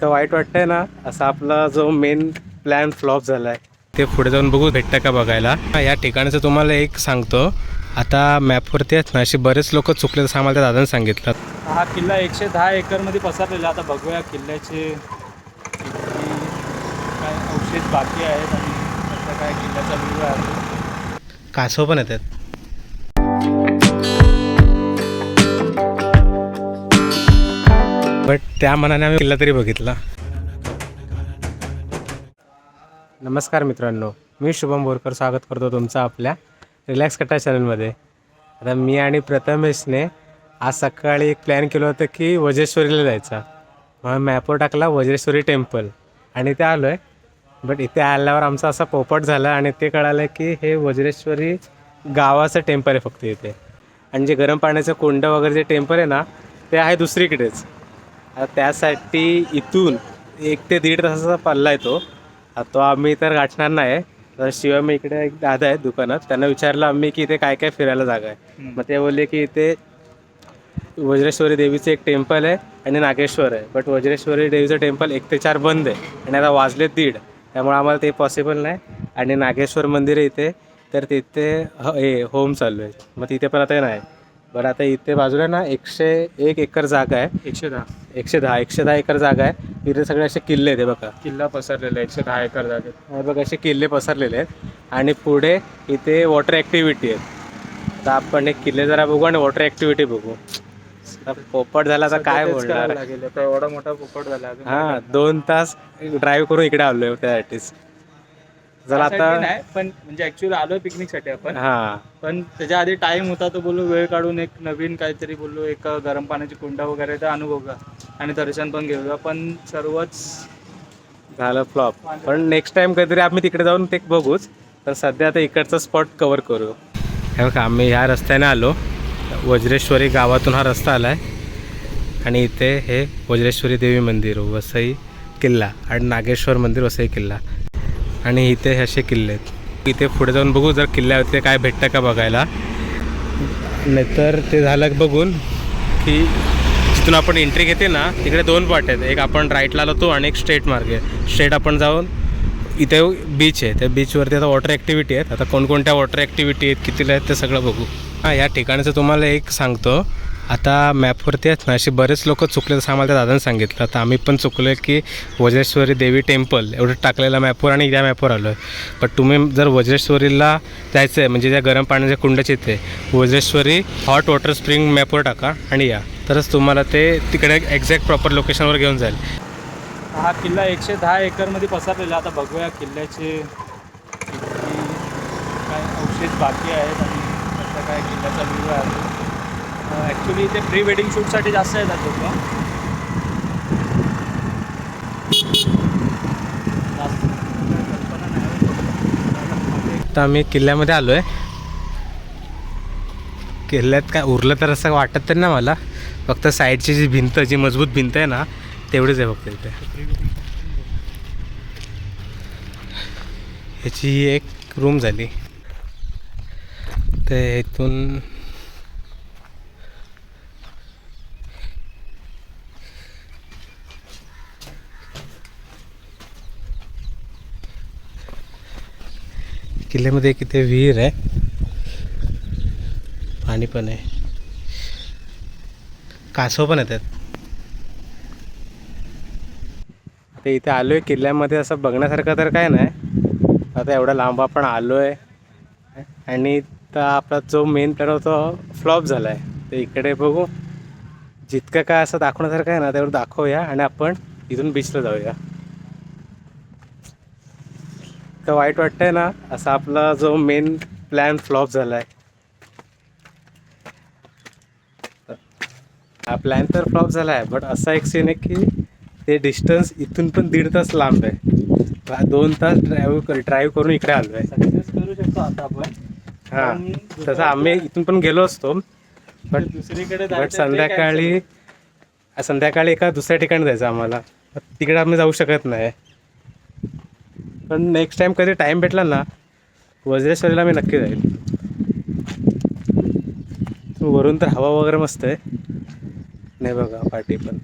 तर वाईट वाटतंय ना असा आपला जो मेन प्लॅन फ्लॉप झाला आहे ते पुढे जाऊन बघू भेटतं का बघायला. या ठिकाणचं तुम्हाला एक सांगतो. आता मॅपवरती आहेत ना असे बरेच लोक चुकले तसं आम्हाला त्या दादाने सांगितलं. हा किल्ला एकशे दहा एकरमध्ये पसरलेला आता बघूया किल्ल्याचे काय अवशेष बाकी आहेत आणि काय किल्ल्याचा व्ह्यू आहे. कासव पण येतात. बट त्या मनाने आम्ही किल्ला तरी बघितला. नमस्कार मित्रांनो मी शुभम बोरकर स्वागत करतो तुमचं आपल्या रिलॅक्स कट्टा चॅनलमध्ये. आता मी आणि प्रथमेशने आज सकाळी एक प्लॅन केलं होतं की वज्रेश्वरीला जायचा. म्हणून मॅपवर टाकला वज्रेश्वरी टेम्पल आणि ते आलो आहे बट इथे आल्यावर आमचा असा पोपट झाला आणि ते कळालं की हे वज्रेश्वरी गावाचं टेम्पल आहे फक्त इथे. आणि जे गरम पाण्याचं कुंड वगैरे जे टेम्पल आहे ना ते आहे दुसरीकडेच. आता त्यासाठी इथून एक ते दीड तासाचा पल्ला आहे तो. तो आम्ही तर गाठणार नाही. तर शिवाय मी इकडे एक दादा आहेत दुकानात. त्यांना विचारलं आम्ही की इथे काय काय फिरायला जागा आहे. मग ते बोलले की इथे वज्रेश्वरी देवीचं एक टेम्पल आहे आणि नागेश्वर आहे. बट वज्रेश्वरी देवीचं टेम्पल एक ते चार बंद आहे आणि आता वाजले दीड. त्यामुळे आम्हाला ते पॉसिबल नाही. आणि नागेश्वर मंदिर आहे इथे. तर तिथे हे होम चालू आहे. मग तिथे पण आता नाही. बरं आता इथे बाजूला ना एकशे एक एकर जागा आहे. एकशे दहा. एकशे दहा एकशे दहा एकर जागा आहे. तिथे सगळे असे किल्ले आहेत हे बघा. किल्ला पसरलेला आहे एकशे दहा एकर जागेत. हे बघा असे किल्ले पसरलेले आहेत. आणि पुढे इथे वॉटर ॲक्टिव्हिटी आहेत. तर आपण एक किल्ले जरा बघू आणि वॉटर ॲक्टिव्हिटी बघू. आता पोपट झाला तर काय तेच बोलणार? लागेल. आता एवढा मोठा पोपट झाला अजून हां दोन तास ड्राईव्ह करून इकडे आलोय त्यासाठीच. जरा आता नाही पण म्हणजे ऍक्च्युअली आलोय पिकनिकसाठी आपण. हां. पण त्याच्या आधी टाइम होता तो बोललो वेळ काढून एक नवीन काहीतरी बोललो एक गरम पाण्याची कुंडा वगैरे तर बघा आणि दर्शन पण घेऊया पण सर्वच झालं फ्लॉप पण नेक्स्ट टाइम कधीतरी आम्ही तिकडे जाऊन ते बघूच. तर सध्या आता इकडचं स्पॉट कवर करू. हे बघा आम्ही ह्या रस्त्याने आलो. वज्रेश्वरी गावातून हा रस्ता आला आहे आणि इथे हे वज्रेश्वरी देवी मंदिर वसई किल्ला आणि नागेश्वर मंदिर वसई किल्ला. आणि इथे हे असे किल्ले आहेत. इथे पुढे जाऊन बघू जर किल्ल्यावरती काय भेटतं का बघायला. नाहीतर ते झालं बघून की जिथून आपण एंट्री घेते ना तिकडे दोन पाट आहेत. एक आपण राईटला आलो आणि एक स्ट्रेट मार्ग. आहे स्ट्रेट आपण जाऊन इथे बीच आहे. त्या बीचवरती आता वॉटर ॲक्टिव्हिटी आहेत. आता कोणकोणत्या वॉटर ॲक्टिव्हिटी आहेत कितीला आहेत ते सगळं बघू. हां या ठिकाणाचं तुम्हाला एक सांगतो. आता मॅपवरती आहेत ना असे बरेच लोक चुकले जसं आम्हाला त्या दादानं सांगितलं. तर आम्ही पण चुकलो आहे की वज्रेश्वरी देवी टेम्पल एवढं टाकलेलं मॅपवर आणि या मॅपवर आलो आहे पण तुम्ही जर वज्रेश्वरीला जायचं आहे म्हणजे त्या गरम पाण्याच्या कुंडाची इथे वज्रेश्वरी हॉट वॉटर स्प्रिंग मॅपवर टाका आणि या. तरच तुम्हाला ते तिकडे एक्झॅक्ट प्रॉपर लोकेशनवर घेऊन जाईल. हा किल्ला एकशे दहा एकरमध्ये पसरलेला आता बघूया किल्ल्याचे काय अवशेष बाकी आहेत आणि कसं काय किल्ल्याचा व्ह्यू आहे. ॲक्च्युली इथे प्री वेडिंग शूटसाठी जास्त येतात लोक. आता आम्ही किल्ल्यामध्ये आलो आहे किल्ल्यात काय उरलं तर असं वाटत तरी ना मला. फक्त साईडची जी भिंत जी मजबूत भिंत आहे ना तेवढीच आहे फक्त इथे. ह्याची ही एक रूम झाली. तर इथून किल्ल्यामध्ये एक इथे विहीर आहे? पाणी पण आहे. कासव पण येतात. आता इथे आलो आहे किल्ल्यामध्ये असं बघण्यासारखं तर काय नाही. आता एवढा लांब आपण आलो आहे आणि तर आपला जो मेन प्लॅन होता फ्लॉप झाला आहे तर इकडे बघू. जितकं काय असं दाखवण्यासारखं आहे ना तेवढं दाखवूया आणि आपण इथून बीचला जाऊया. तर वाईट वाटतंय ना असा आपला जो मेन प्लॅन फ्लॉप झाला आहे हा प्लॅन तर फ्लॉप झाला आहे बट असा एक सीन आहे की ते डिस्टन्स इथून पण दीड तास लांब आहे. दोन तास ड्राईव्ह ड्राईव्ह करून इकडे आलो आहे करू शकतो आता आपण. हां तसं आम्ही इथून पण गेलो असतो. बट दुसरीकडे बट संध्याकाळी संध्याकाळी एका दुसऱ्या ठिकाणी जायचं आम्हाला. तिकडे आम्ही जाऊ शकत नाही. पण नेक्स्ट टाइम कधी टाईम भेटला ना वज्रेश्वरीला मी नक्की जाईल. वरून तर हवा वगैरे मस्त आहे. नाही बघा पार्टी पण.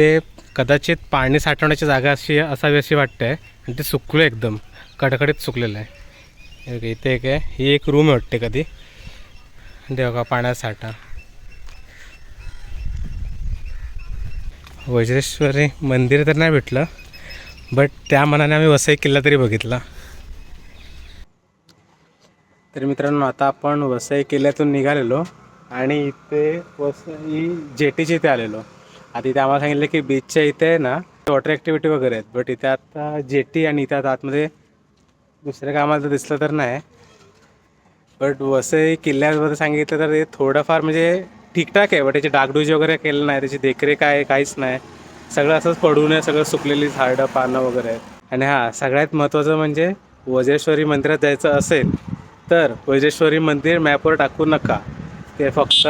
इथे कदाचित पाणी साठवण्याची जागा अशी असावी अशी वाटते आणि ते सुकलं एकदम. कडकडीत सुकलेलं आहे. इथे एक आहे. ही एक रूम वाटते कधी. देव का बघा साठा. वज्रेश्वरी मंदिर तर नाही भेटलं बट त्या मनाने आम्ही वसई किल्ला तरी बघितला. तर मित्रांनो आता आपण वसई किल्ल्यातून निघालेलो आणि इथे वसई जेटीच्या इथे आलेलो. आता इथे आम्हाला सांगितलं की बीचच्या इथे ना वॉटर ॲक्टिव्हिटी वगैरे आहेत. बट इथे आता जेटी आणि इथे आता आतमध्ये दुसऱ्या कामाला तर दिसलं तर नाही. बट वसई किल्ल्याबद्दल सांगितलं तर ते थोडंफार म्हणजे ठीकठाक आहे. बट त्याची डागडुजी वगैरे केलं नाही त्याची देखरेख आहे काहीच नाही. सगळं असंच पडून आहे सगळं सुकलेली झाडं पानं वगैरे आहेत. आणि हां सगळ्यात महत्त्वाचं म्हणजे वज्रेश्वरी मंदिरात जायचं असेल तर वज्रेश्वरी मंदिर मॅपवर टाकू नका. ते फक्त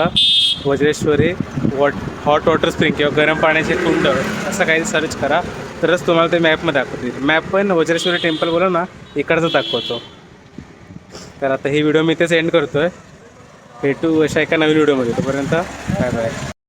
Vajreshwari what hot water spring किंवा गरम पाण्याचे कुंड असं काही सर्च करा. तरच तुम्हाला ते मॅपमध्ये दाखवतील मॅप पण वज्रेश्वरी टेम्पल बोला ना इकडचं दाखवतो. तर आता ही व्हिडिओ मी इथेच एंड करतो आहे भेटू अशा एका नवीन व्हिडिओमध्ये तोपर्यंत बाय बाय